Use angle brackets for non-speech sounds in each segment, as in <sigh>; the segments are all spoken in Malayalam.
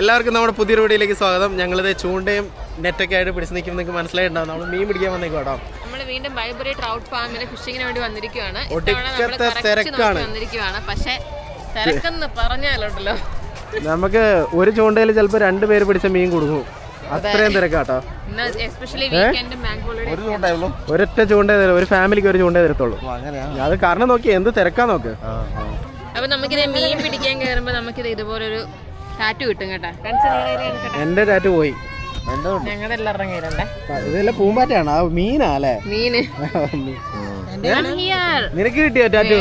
എല്ലാവർക്കും നമ്മുടെ പുതിയൊരു വീഡിയോയിലേക്ക് സ്വാഗതം. ഞങ്ങളിത് ചൂണ്ടയും നെറ്റൊക്കെ ആയിട്ട് പിടിച്ച് നിൽക്കും നിങ്ങൾക്ക് മനസ്സിലായിട്ടുണ്ടാവും. നമ്മൾ മീൻ പിടിക്കാൻ വന്നേക്കും കേട്ടോ. നമ്മൾ വീണ്ടും ബൈബറി ട്രൗട്ട് ഫാമിന് ഫിഷിങ്ങിന് വേണ്ടി വന്നിരിക്കുകയാണ് ഒടുക്കത്തെ തിരക്കാണ്. വന്നിരിക്കുകയാണ് പക്ഷേ തിരക്കെന്ന് പറഞ്ഞാലുണ്ടല്ലോ. നമുക്ക് ഒരു ചൂണ്ടയിൽ ചിലപ്പോൾ രണ്ട് പേര് പിടിച്ച മീൻ കൊടുക്കും. അത്രയും തിരക്കാട്ടോ. ഒരൊറ്റ ചൂണ്ട ഒരു ഫാമിലിക്ക് ഒരു ചൂണ്ടേ തരത്തുള്ളൂ. അങ്ങനെയാ? അത് കാരണം നോക്കി. എന്ത് തിരക്കാ നോക്ക്. അപ്പൊ നമുക്കിത് മീൻ പിടിക്കാൻ കയറുമ്പോ നമുക്കിത് ഇതുപോലൊരു ടാറ്റു കിട്ടും കേട്ടോ. എന്റെ ടാറ്റ് പോയി. എന്റെ ഉണ്ട്. ഞങ്ങളുടെ എല്ലാവരുടെയും കയ്യിലുണ്ടേ ഇതെല്ലാം പൂമ്പാറ്റയാണ്. ആ മീനാ അല്ലേ? മീന്. നിനക്ക് കിട്ടിയോ ടാറ്റു?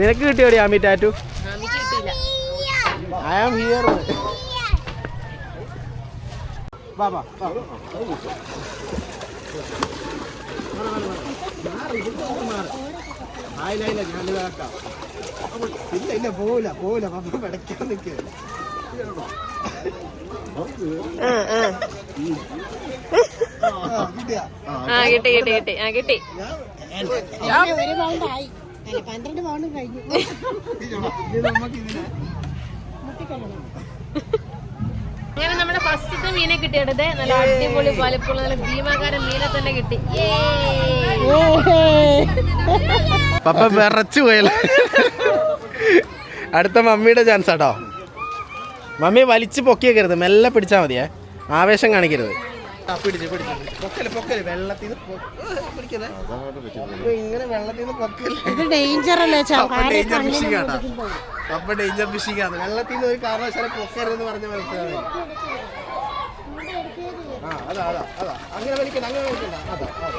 നിനക്ക് കിട്ടിയോ ആമി ടാറ്റു? ഐ ആം ഹിയർ ഇല്ല ഇല്ല പോവില്ല പോവില്ല. പപ്പ പിടയ്ക്കാൻ നിൽക്കുക ആ കിട്ടി കിട്ടി കിട്ടി. ആ കിട്ടി. പന്ത്രണ്ട് പൗണ്ടും കഴിഞ്ഞു. അങ്ങനെ നമ്മുടെ ഫസ്റ്റത്തെ മീനെ കിട്ടിയെടുത്ത് നല്ല അടിപൊളി വലിപ്പുള്ള നല്ല ഭീമാകാരൻ മീനെ തന്നെ കിട്ടി. പപ്പ വിറച്ചു പോയല്ലോ. അടുത്ത മമ്മിയുടെ ചാൻസ് ആട്ടോ. മമ്മി വലിച്ചു പൊക്കിയേക്കരുത്. മെല്ലെ പിടിച്ചാൽ മതിയേ. ആവേശം കാണിക്കരുത്. പിടിച്ച് പിടിച്ച് പൊക്കൽ പൊക്കൽ. വെള്ളത്തിൽ ഇങ്ങനെ വെള്ളത്തിൽ നിന്ന് പൊക്കൽ. ഇത് ഡേഞ്ചർ അല്ലേ പപ്പ ഡേഞ്ചർ ഫിഷിംഗ് ആട്ടോ. പപ്പ ഡേഞ്ചർ ഫിഷിംഗ് ആണ്. വെള്ളത്തിൽ നിന്ന് ഒരു കാരണവശാലും പൊക്കരുതെന്ന് പറഞ്ഞ മനസ്സിലായി. ആ അതാ അതാ അതാ. അങ്ങനെ വലിക്കണ്ട അങ്ങനെ വലിക്കണ്ട അതാ അതാ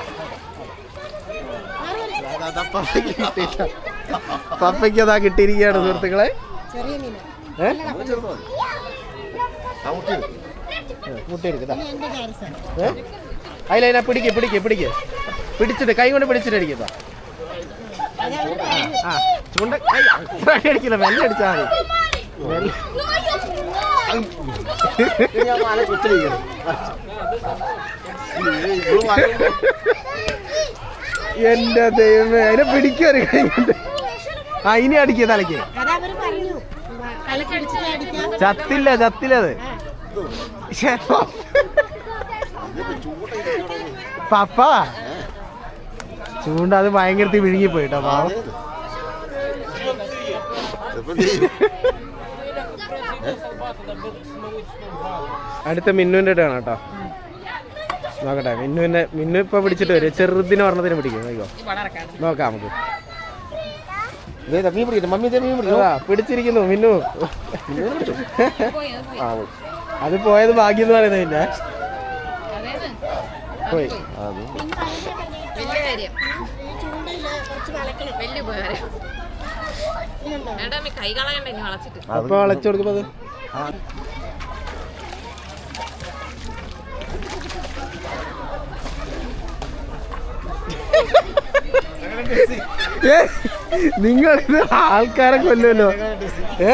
അതാ, അതാ. പപ്പയ്ക്ക് കിട്ടിയില്ല. പപ്പയ്ക്ക് അതാ കിട്ടിയിരിക്കുകയാണ് സുഹൃത്തുക്കളെ. ചെറിയ മീന ഏ? പിടിക്ക് പിടിക്ക് പിടിക്ക്. പിടിച്ചിട്ട് കൈ കൊണ്ട് പിടിച്ചിട്ട് അടിക്കുക ആ ചൂണ്ട ഐ, അത്ര അടി അടിക്കില്ല മെല്ലെ അടിച്ചാൽ മതി. എന്റെ ദൈവമേ അതിനെ പിടിക്കൊരു കൈ കൊണ്ട്. ആ ഇനി അടിക്കുക തലക്ക് അതാ അടിക്കാം. ചത്തില്ല ചത്തില്ലത് ശ്ശെ. <laughs> പപ്പ? ചൂണ്ട അത് ഭയങ്കരത്തിൽ വിഴുങ്ങി പോയിട്ടോ പാവം. അടുത്ത മിന്നുവിന്റെ ഇടാണ് കേട്ടോ. നോക്കട്ടെ മിന്നുവിന്റെ മിന്നു ഇപ്പൊ പിടിച്ചിട്ട് വരും. ചെറുതിന് പറഞ്ഞതിന് പിടിക്കും. നോക്കോ. നോക്കാം നമുക്ക്. മീൻ പിടിക്കുന്നു മമ്മി മീൻ പിടിക്കുന്നു പിടിച്ചിരിക്കുന്നു മിന്നു. ആ പോയി. അത് പോയത് ഭാഗ്യം എന്ന് പറയുന്നത് പിന്നെ. പോയി. വലിയ കാര്യം വലിയ ഉപകാരം. ഏട്ടാ അമ്മ കൈ കളയണ്ട ഇനി വളച്ചിട്ട്. അപ്പൊ വളച്ചു കൊടുക്കുന്നത് നിങ്ങൾ ഇത് ആൾക്കാരെ കൊല്ലുമല്ലോ ഏ?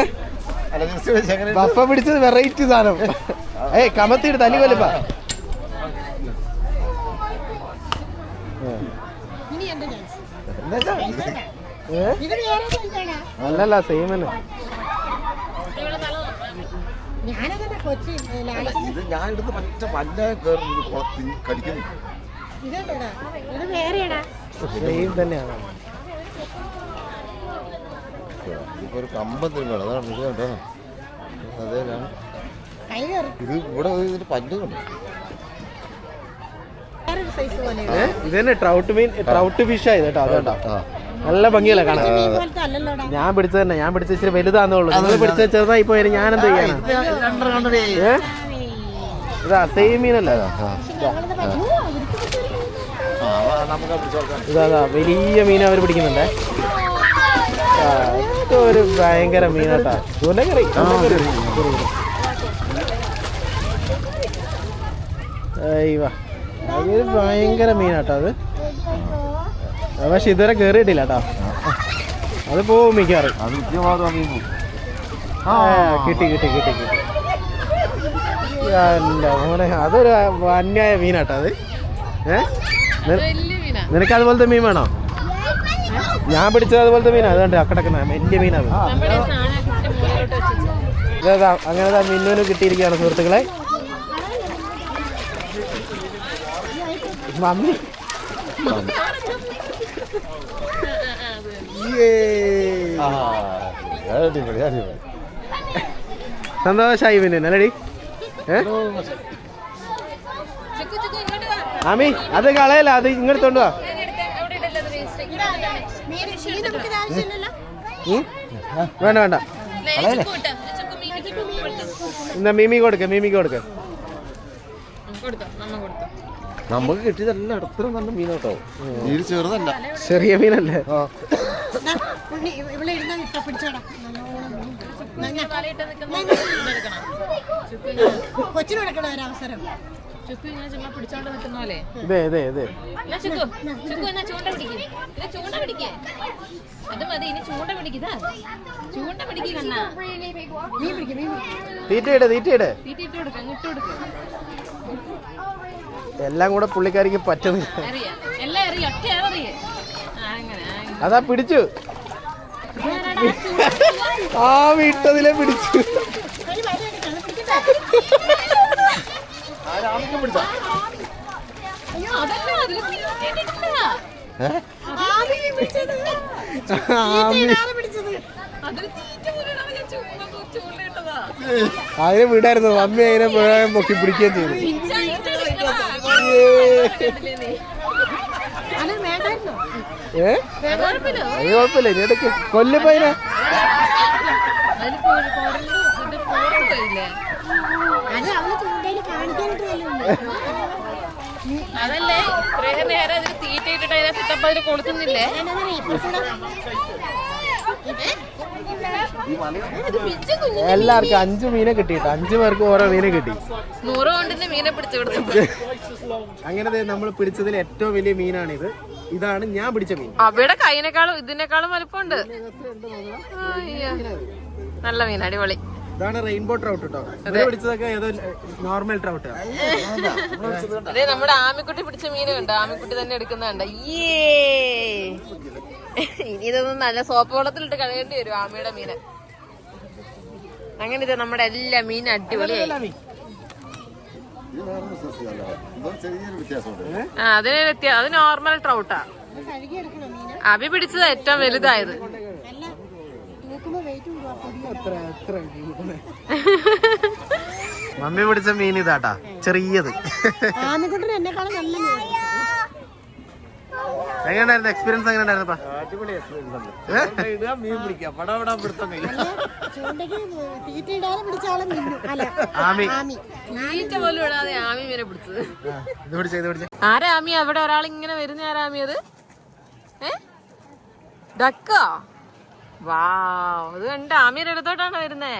പപ്പ പിടിച്ചത് വെറൈറ്റി സാധനം. ഏയ് കമത്തിയിട്ട് തല്ലി കൊല്ലപ്പാ. അല്ലല്ല സെയിം ലാലിച്ച് ഇത് ഞാൻ എടുത്ത് പറ്റ വല്ല കയറുന്നത് കുളത്തിൽ കടിക്കുന്നു. ഇതുണ്ടോടാ ഇത് വേറെയാടാ. സെയിം തന്നെയാണ്. ഇതിപ്പോ ഒരു കമ്പത്തിന് വേണം അതാണ് ഇത് കേട്ടോ. അതെ ഇത് ഇവിടെ ഇതിന്റെ പല്ല് കണ്ടു. വേറൊരു സൈസ് പോലെ ഏ? ഇത് തന്നെ ട്രൗട്ട് മീൻ ട്രൗട്ട് ഫിഷ് ആയത് കേട്ടോ അതുകൊണ്ടാ നല്ല ഭംഗിയല്ലേ കാണാൻ? ഞാൻ പിടിച്ചത് തന്നെ ഞാൻ പിടിച്ച ഇച്ചിരി വലുതാന്നുള്ളൂ നിങ്ങൾ പിടിച്ച ചെറുതായി ഇപ്പൊ ഞാൻ എന്ത് ചെയ്യാനാ? ഇതാ സെയിം മീനല്ലേ? ഇതാ വലിയ മീൻ അവർ പിടിക്കുന്നുണ്ടേ. ഒരു ഭയങ്കര മീനാട്ടാ. ചൂണ്ടക്കറി അതൊരു ഭയങ്കര മീനാട്ടോ അത്. പക്ഷെ ഇതുവരെ കേറിയിട്ടില്ല കേട്ടോ അത് പോവും മിക്കവാറും. ആ, കിട്ടി കിട്ടി കിട്ടി കിട്ടി. മോനെ അതൊരു അന്യായ മീനാട്ടോ അത്. ഏ? നിനക്ക് അതുപോലത്തെ മീൻ വേണോ? ഞാൻ പിടിച്ചത് അതുപോലത്തെ മീനാ. അതുകൊണ്ട് അക്കടക്കുന്ന വലിയ മീനാണ് ഇതാ അങ്ങനെ മിന്നുവിന് കിട്ടിയിരിക്കുകയാണ് സുഹൃത്തുക്കളെ. മമ്മി. അടിപൊളി പിന്നെ നല്ലടി ഏ? ആമി അത് കളയല്ല അത് ഇങ്ങോട്ട് കൊണ്ടുവാ ഞാൻ എടുക്കാം. അവിടെ ഇടല്ലേ അത് waste. ഇങ്ങോട്ട് തന്നെ. മീൻ നമുക്ക് ഇത് ആവശ്യമില്ലല്ലോ ഉം? വേണ്ട വേണ്ട. മീമിക്ക്. എന്നാ മീമി കൊടുക്ക മീമിക്ക് കൊടുക്ക. നമുക്ക് കിട്ടിയതല്ല അത്ര നല്ല മീനോട്ടോ. മീൻ ചെറുതല്ല. ചെറിയ മീനല്ലേ? കൊച്ചിന് കൊടുക്കണ ഒരവസരം ചുക്കു ഇങ്ങനെ ചുമ്മാ പിടിച്ചോണ്ട് നിൽക്കുന്ന പോലെ. ഇതേ ഇതേ ഇതേ. എന്നാ ചുക്കു? ചുക്കു എന്നാ ചൂണ്ട പിടിക്കും. ഇത് ചൂണ്ട പിടിക്കേ. അത് മതി ഇനി ചൂണ്ട പിടിക്കുതാ ചൂണ്ട പിടിക്കുക കണ്ണാ. മീൻ പിടിക്കും മീൻ പിടിക്കും തീറ്റയിട് തീറ്റ ഇട്ട് കൊടുക്ക ഇട്ട് കൊടുക്ക. എല്ലാം കൂടെ പുള്ളിക്കാരിക്ക് പറ്റുന്നില്ല. അറിയാം. എല്ലാം അറിയാം. ഒറ്റ അറിയേ. അങ്ങനെ അതാ പിടിച്ചു. ആ വിട്ടതിലെ പിടിച്ചു. അതിനെ വിടായിരുന്നു. അമ്മ അതിനെ പൊക്കി പിടിക്കുകയും ചെയ്തു? ഏ. അത് കുഴപ്പമില്ല. ഇനി ഇടയ്ക്ക് ഇല്ലേ? അത് അവൾ അതല്ലേ? ഇത്രയും നേരം അതിന് തീറ്റ ഇട്ടിട്ട് അതിനകത്ത് ഇട്ടപ്പോ അതിന് കൊളുത്തുന്നില്ലേ? എല്ലാവർക്കും അഞ്ചു മീനെ കിട്ടിയിട്ട് അഞ്ചു പേർക്ക് ഓരോ മീനെ കിട്ടി. നൂറ് കൊണ്ടിന്റെ മീനെ പിടിച്ചു കൊടുത്തു അങ്ങനെ നമ്മൾ പിടിച്ചതിൽ ഏറ്റവും വലിയ മീനാണിത്. ഇതാണ് ഞാൻ പിടിച്ച മീൻ. അവിടെ കൈനേക്കാളും ഇതിനേക്കാളും വലുപ്പമുണ്ട്. നല്ല മീൻ അടിപൊളി. ഇതാണ് റെയിൻബോ ട്രൗട്ട് കേട്ടോ പിടിച്ചതൊക്കെ ഏതോ നോർമൽ ട്രൗട്ട് അതെ നമ്മുടെ ആമിക്കുട്ടി പിടിച്ച മീനുണ്ട് കണ്ടോ? ആമിക്കുട്ടി തന്നെ എടുക്കുന്നുണ്ട് ഏ ഇനി ഇതൊന്നും നല്ല സോപ്പ് വെള്ളത്തിലിട്ട് കഴുകേണ്ടി വരും ആമിയുടെ മീന്. അങ്ങനെ ഇത് നമ്മുടെ എല്ലാ മീനും അടിപൊളിയായി. ആ അതിന് അത് നോർമൽ ട്രൗട്ടാ അഭി പിടിച്ചത് ഏറ്റവും വലുതായത്. മമ്മി പിടിച്ച മീൻ ഇതാട്ടാ ചെറിയത്. എങ്ങനെയായിരുന്നു എക്സ്പീരിയൻസ് എങ്ങനെയായിരുന്നു ഉണ്ടായിരുന്നു? മീൻ പിടിക്കാം. പടം വിടാൻ പിടുത്തം കഴിയും ചൂണ്ടയ്ക്ക് തീറ്റ ഇടാതെ പിടിച്ചാലും മിന്നു അല്ല ആമി. ആമി. ഈറ്റ പോലും ഇടാതെ ആമി മീനെ പിടിച്ചത്. ഇത് പിടിച്ച ഇത് പിടിച്ച. ആരാ അവിടെ ഒരാൾ ഇങ്ങനെ വരുന്ന ആരാമിയത് അത്? ഏ? ഡക്കാ? വാ ഇത് കണ്ട ആമിയുടെ അടുത്തോട്ടാണ് വരുന്നേ?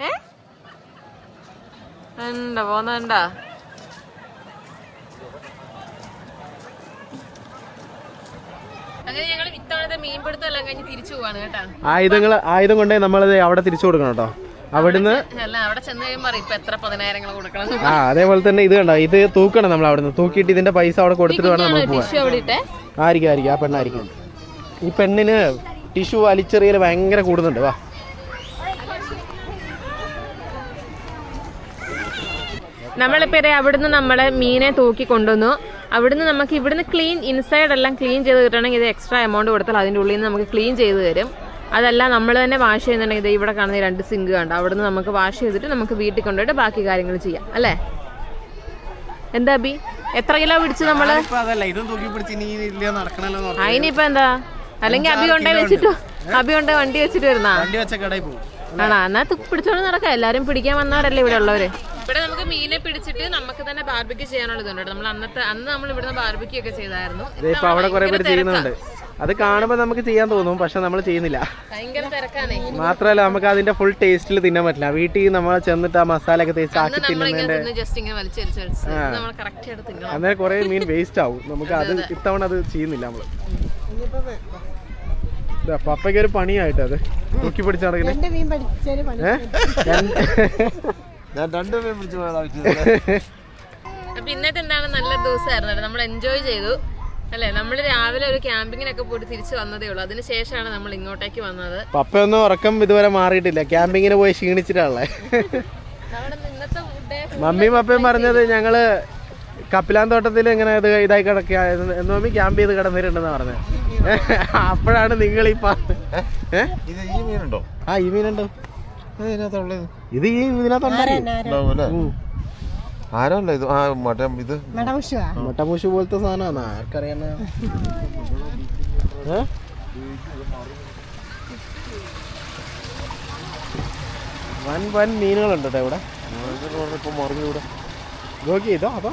ഏ? എന്താ പോന്നണ്ട അങ്ങനെ ഞങ്ങൾ ഇത്തവണത്തെ മീൻപിടുത്തം എല്ലാം കഴിഞ്ഞ് തിരിച്ചു പോവാണ് കേട്ടാ. ആയുധങ്ങൾ ആയുധം കൊണ്ടേ നമ്മളത് അവിടെ തിരിച്ചു കൊടുക്കണം കേട്ടോ. അവിടുന്ന് ആ അതേപോലെ തന്നെ ഇത് കണ്ടോ ഇത് തൂക്കണം നമ്മൾ അവിടുന്ന്. തൂക്കിട്ട് ഇതിന്റെ പൈസ അവിടെ കൊടുത്തിട്ട് വേണം നമ്മൾ പോവാൻ. ആയിരിക്കും ആയിരിക്കും. ആ പെണ്ണായിരിക്കും. ഈ പെണ്ണിന് ടിഷ്യൂ വലിച്ചെറിയൽ ഭയങ്കര കൂടുന്നുണ്ട് വാ. നമ്മളിപ്പോ ദേ അവിടുന്ന് നമ്മളെ മീനെ തൂക്കി കൊണ്ടുവന്നു. അവിടുന്ന് നമുക്ക് ഇവിടുന്ന് ക്ലീൻ ഇൻസൈഡ് എല്ലാം ക്ലീൻ ചെയ്ത് കിട്ടണമെങ്കിൽ ഇത് എക്സ്ട്രാ എമൗണ്ട് കൊടുത്താൽ അതിന്റെ ഉള്ളിൽ നിന്ന് നമുക്ക് ക്ലീൻ ചെയ്ത് തരും. അതല്ല നമ്മൾ തന്നെ വാഷ് ചെയ്യുന്നുണ്ടെങ്കിൽ ഇത് ഇവിടെ കാണുന്ന രണ്ട് സിങ്ക് കണ്ട? അവിടുന്ന് നമുക്ക് വാഷ് ചെയ്തിട്ട് നമുക്ക് വീട്ടിൽ കൊണ്ടുപോയിട്ട് ബാക്കി കാര്യങ്ങൾ ചെയ്യാം അല്ലേ? എന്താ ബി എത്ര കിലോ പിടിച്ചു നമ്മൾ? അതല്ല ഇതും തൂക്കി പിടിച്ച് ഇനി ഇല്ല നടക്കണല്ലോ അതിനിപ്പോ എന്താ? അല്ലെങ്കിൽ അബി കൊണ്ടേ വെച്ചിട്ട്? അബി കൊണ്ടേ വണ്ടി വെച്ചിട്ട് വരുന്നാ? വണ്ടി വെച്ച കടയിൽ പോകും. ആണോ? എന്നാ തുക്ക് പിടിച്ചോണ്ട് നടക്കാം. എല്ലാരും പിടിക്കാൻ വന്നവരല്ലേ ഇവിടെ ഉള്ളവര്. ഇവിടെ നമുക്ക് മീനെ പിടിച്ചിട്ട് നമുക്ക് തന്നെ ബാർബിക്ക് ചെയ്യാനുള്ളതുണ്ട് നമ്മൾ അന്നത്തെ അന്ന് നമ്മൾ ഇവിടുന്ന് ബാർബിക്ക് ഒക്കെ ചെയ്തായിരുന്നു. ഇപ്പൊ അവിടെ കുറെ പേര് ചെയ്യുന്നുണ്ട്. അത് കാണുമ്പോൾ നമുക്ക് ചെയ്യാൻ തോന്നും പക്ഷെ നമ്മൾ ചെയ്യുന്നില്ല. ഭയങ്കര തിരക്കാണേ. മാത്രമല്ല നമുക്ക് അതിന്റെ ഫുൾ ടേസ്റ്റിൽ തിന്നാൻ പറ്റില്ല. വീട്ടിൽ നമ്മൾ ചെന്നിട്ട് ആ മസാല ഒക്കെ തേച്ച് ആക്കി തിന്നുന്നതിന്റെ അന്നേരം കുറെ മീൻ വേസ്റ്റ് ആവും. നമുക്ക് അത് ഇത്തവണ അത് ചെയ്യുന്നില്ല നമ്മൾ. പപ്പയ്ക്ക് ഒരു പണിയായിട്ട് അത്. തൂക്കി പിടിച്ച് ഞാൻ രണ്ടു മീൻ അപ്പൊ ഇന്നത്തെ എന്താണ് നല്ല ദിവസമായിരുന്നു നമ്മൾ എൻജോയ് ചെയ്തു. അല്ലേ? നമ്മൾ രാവിലെ ഒരു ക്യാമ്പിങ്ങിനൊക്കെ പോയിട്ട് തിരിച്ചു വന്നതേ ഉള്ളൂ. അതിന് ശേഷമാണ് നമ്മൾ ഇങ്ങോട്ടേക്ക് വന്നത്. പപ്പയൊന്നും ഉറക്കം ഇതുവരെ മാറിയിട്ടില്ല. ക്യാമ്പിങ്ങിന് പോയി ക്ഷീണിച്ചിട്ടാണല്ലേ. മമ്മിയും പപ്പയും പറഞ്ഞത് ഞങ്ങൾ കപ്പിലാൻ തോട്ടത്തിൽ ഇങ്ങനെ ഇത് ഇതായി കിടക്കുക എന്ന് മമ്മി ക്യാമ്പ് ചെയ്ത് കിടന്നിട്ടുണ്ടെന്ന് പറഞ്ഞത്. <laughs> അപ്പോഴാണ് നിങ്ങൾ ഈ? ഇത് ഈ മീനുണ്ടോ? ആ ഈ മീനുണ്ടോ? ഇതിനകത്തുള്ളത് ഇത് ഈ അല്ലേ? ആരല്ല ഇത്? ആ മറ്റേ ഇത്? മെടമുഷുവാ. മുട്ടമൂശ് പോലത്തെ സാധനമാണ്? ആർക്കറിയാന? വൻ വൻ മീനുകളുണ്ട് കേട്ടോ ഇവിടെ ഇപ്പൊ മറിഞ്ഞൂടെ നോക്കി ഇതോ അതോ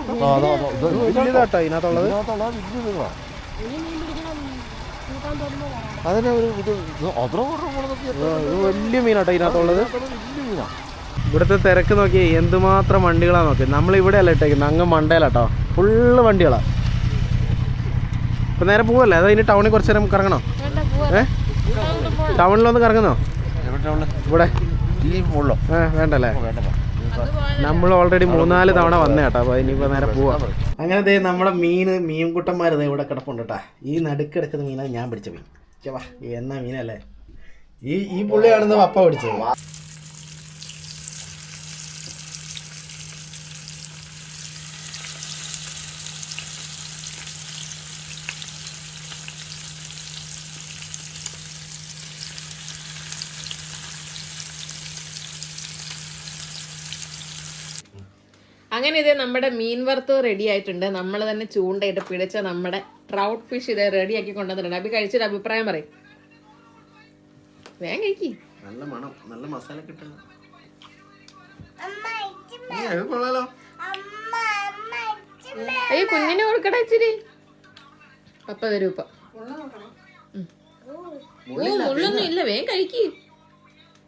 ഇതിനകത്തുള്ളത്. അതിനെ ഒരു ഇത് അത്ര വലിയ മീനാട്ടോ ഇതിനകത്തുള്ളത്. വലിയ ഇവിടുത്തെ തിരക്ക് നോക്കി എന്തുമാത്രം വണ്ടികളാ നോക്കി. നമ്മൾ ഇവിടെ അല്ല ഇട്ടേക്കുന്നത്. അങ്ങ് മണ്ടയിലാട്ടോ ഫുള്ള് വണ്ടികളാ. ഇപ്പൊ നേരെ പോവല്ലേ? അതോ ഇനി ടൗണിൽ കുറച്ച് നേരം കറങ്ങണോ? ഏ? ടൗണിലൊന്ന് കറങ്ങുന്നോ? ഇവിടെ. ഈ ഉള്ളോ ഏ വേണ്ടല്ലേ? വേണ്ട. നമ്മൾ ഓൾറെഡി മൂന്നാൽ തവണ വന്നേ കേട്ടോ. അപ്പൊ ഇനിയിപ്പോ നേരെ പോവാ. അങ്ങനെ ദേ നമ്മുടെ മീൻ മീൻകുട്ടന്മാർ ദേ ഇവിടെ കിടപ്പുണ്ട് കേട്ടാ ഈ നടുക്കെടുക്കുന്ന മീനാണ് ഞാൻ പിടിച്ച മീൻ. ചേവാ എന്നാ മീനല്ലേ? ഈ ഈ പുള്ളിയാണെന്ന് അപ്പ പിടിച്ചത്. അങ്ങനെ ഇത് നമ്മുടെ മീൻ വറുത്ത് റെഡി ആയിട്ടുണ്ട്. നമ്മൾ തന്നെ ചൂണ്ടയിട്ട് പിടിച്ച നമ്മുടെ ട്രൗട്ട് ഫിഷ് ഇത് റെഡിയാക്കി കൊണ്ടുവന്നിട്ടുണ്ട്. അഭി കഴിച്ചിട്ട് അഭിപ്രായം പറയും. വേഗം കഴിക്കി. നല്ല മണം. നല്ല മസാല കിട്ടുന്നു കൊള്ളാലോ. അയ്യോ കുഞ്ഞിനെ കൊടുക്കട ഇച്ചിരി. പപ്പ തരൂ ഇപ്പൊ. ഓ മുള്ളൊന്നും ഇല്ല. വേഗം കഴിക്കി.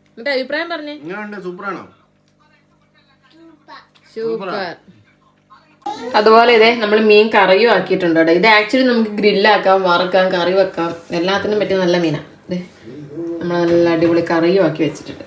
എന്നിട്ട് അഭിപ്രായം പറഞ്ഞേ. സൂപ്പറാണോ? അതുപോലെ ഇതേ നമ്മൾ മീൻ കറിയും ആക്കിയിട്ടുണ്ട് ഇത് ആക്ച്വലി നമുക്ക് ഗ്രില്ലാക്കാം വറുക്കാം കറി വെക്കാം. എല്ലാത്തിനും പറ്റിയ നല്ല മീനാണ് നമ്മൾ നല്ല അടിപൊളി കറിയും ആക്കി വെച്ചിട്ടുണ്ട്.